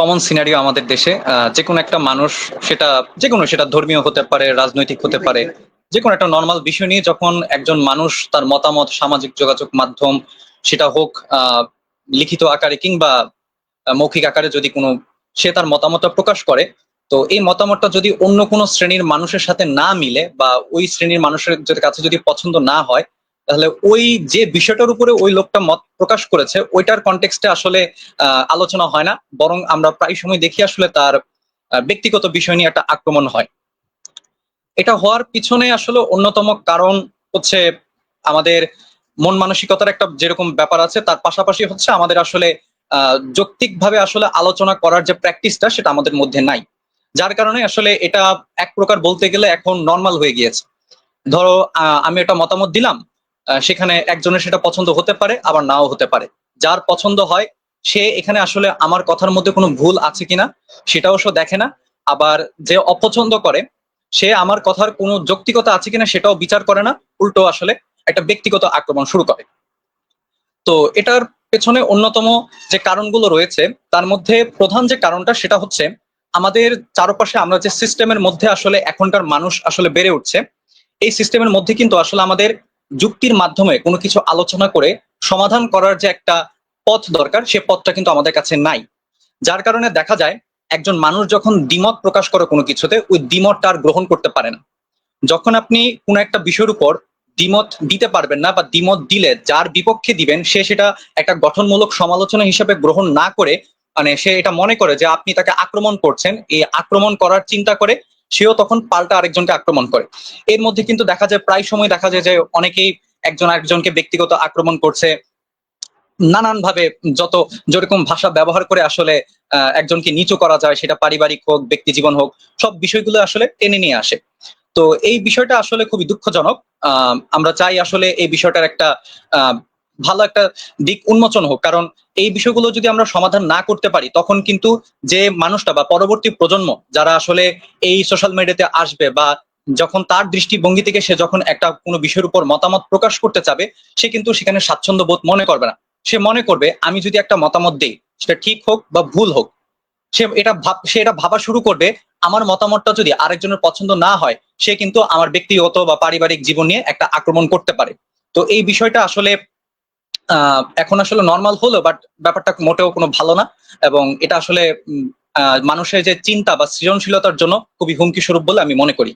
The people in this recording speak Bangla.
কমন সিনারিও আমাদের দেশে যে কোনো একটা মানুষ সেটা যে কোনো সেটা ধর্মীয় হতে পারে রাজনৈতিক হতে পারে যে কোনো একটা নর্মাল বিষয় নিয়ে যখন একজন মানুষ তার মতামত সামাজিক যোগাযোগ মাধ্যম সেটা হোক আহ, লিখিত আকারে কিংবা মৌখিক আকারে যদি কোনো সে তার মতামতটা প্রকাশ করে তো এই মতামতটা যদি অন্য কোনো শ্রেণির মানুষের সাথে না মিলে বা ওই শ্রেণির মানুষের কাছে যদি পছন্দ না হয় তাহলে ওই যে বিষয়টার উপরে ওই লোকটা মত প্রকাশ করেছে, ওইটার কনটেক্সটে আসলে আলোচনা হয় না। বরং আমরা প্রায় সময় দেখি আসলে তার ব্যক্তিগত বিষয় নিয়ে একটা আক্রমণ হয়। এটা হওয়ার পিছনে আসলে অন্যতম কারণ হচ্ছে আমাদের মন মানসিকতার একটা যেরকম ব্যাপার আছে, তার পাশাপাশি হচ্ছে আমাদের আসলে যৌক্তিকভাবে আসলে আলোচনা করার যে প্র্যাকটিসটা সেটা আমাদের মধ্যে নাই। যার কারণে আসলে এটা এক প্রকার বলতে গেলে এখন নর্মাল হয়ে গিয়েছে। ধরো আমি একটা মতামত দিলাম সেখানে একজনের সেটা পছন্দ হতে পারে, আবার নাও হতে পারে। যার পছন্দ হয়, সে এখানে আসলে আমার কথার মধ্যে কোনো ভুল আছে কিনা, সেটাও সে দেখে না। আবার যে অপছন্দ করে, সে আমার কথার কোনো যৌক্তিকতা আছে কিনা, সেটাও বিচার করে না। উল্টো আসলে একটা ব্যক্তিগত আক্রমণ শুরু করে। তো এটার পেছনে অন্যতম যে কারণগুলো রয়েছে, তার মধ্যে প্রধান যে কারণটা, সেটা হচ্ছে আমাদের চারপাশে আমরা যে সিস্টেমের মধ্যে আসলে এখনকার মানুষ আসলে বেড়ে উঠছে, এই সিস্টেমের মধ্যে কিন্তু আসলে আমাদের যুক্তির মাধ্যমে কোনো কিছু আলোচনা করে সমাধান করার যে একটা পথ দরকার, সে পথটা কিন্তু আমাদের কাছে নাই। যার কারণে দেখা যায়, একজন মানুষ যখন দ্বিমত প্রকাশ করে কোনো কিছুতে, ওই দ্বিমতটা আর গ্রহণ করতে পারে না। যখন আপনি কোনো একটা বিষয়ের উপর দ্বিমত দিতে পারবেন না বা দ্বিমত দিলে যার বিপক্ষে দিবেন, সে সেটা একটা গঠনমূলক সমালোচনা হিসেবে গ্রহণ না করে মানে সে এটা মনে করে যে আপনি তাকে আক্রমণ করছেন, এই আক্রমণ করার চিন্তা করে সেও তখন পাল্টা আরেকজনকে আক্রমণ করে। এর মধ্যে কিন্তু দেখা যায়, প্রায় সময় দেখা যায় যে অনেকেই একজন আরেকজনকে ব্যক্তিগত আক্রমণ করছে। নানান ভাবে যত যেরকম ভাষা ব্যবহার করে আসলে একজনকে নিচু করা যায়, সেটা পারিবারিক হোক ব্যক্তি জীবন হোক, সব বিষয়গুলো আসলে টেনে নিয়ে আসে। তো এই বিষয়টা আসলে খুবই দুঃখজনক। আমরা চাই আসলে এই বিষয়টার একটা ভালো একটা দিক উন্মোচন হোক। কারণ এই বিষয়গুলো যদি আমরা সমাধান না করতে পারি, তখন কিন্তু যে মানুষটা বা পরবর্তী প্রজন্ম যারা আসলে এই সোশ্যাল মিডিয়াতে আসবে বা যখন তার দৃষ্টিভঙ্গি থেকে সে যখন একটা কোনো বিষয়ের উপর মতামত প্রকাশ করতে চাবে, সে কিন্তু সেখানে স্বাচ্ছন্দ্য বোধ মনে করবে না। সে মনে করবে, আমি যদি একটা মতামত দেই, সেটা ঠিক হোক বা ভুল হোক, সে এটা ভাব, সে এটা ভাবা শুরু করবে, আমার মতামতটা যদি আরেকজনের পছন্দ না হয়, সে কিন্তু আমার ব্যক্তিগত বা পারিবারিক জীবন নিয়ে একটা আক্রমণ করতে পারে। তো এই বিষয়টা আসলে এখন আসলে নর্মাল হলো বাট ব্যাপারটা মোটেও কোনো ভালো না। এবং এটা আসলে মানুষের যে চিন্তা বা সৃজনশীলতার জন্য খুবই হুমকি স্বরূপ বলে আমি মনে করি।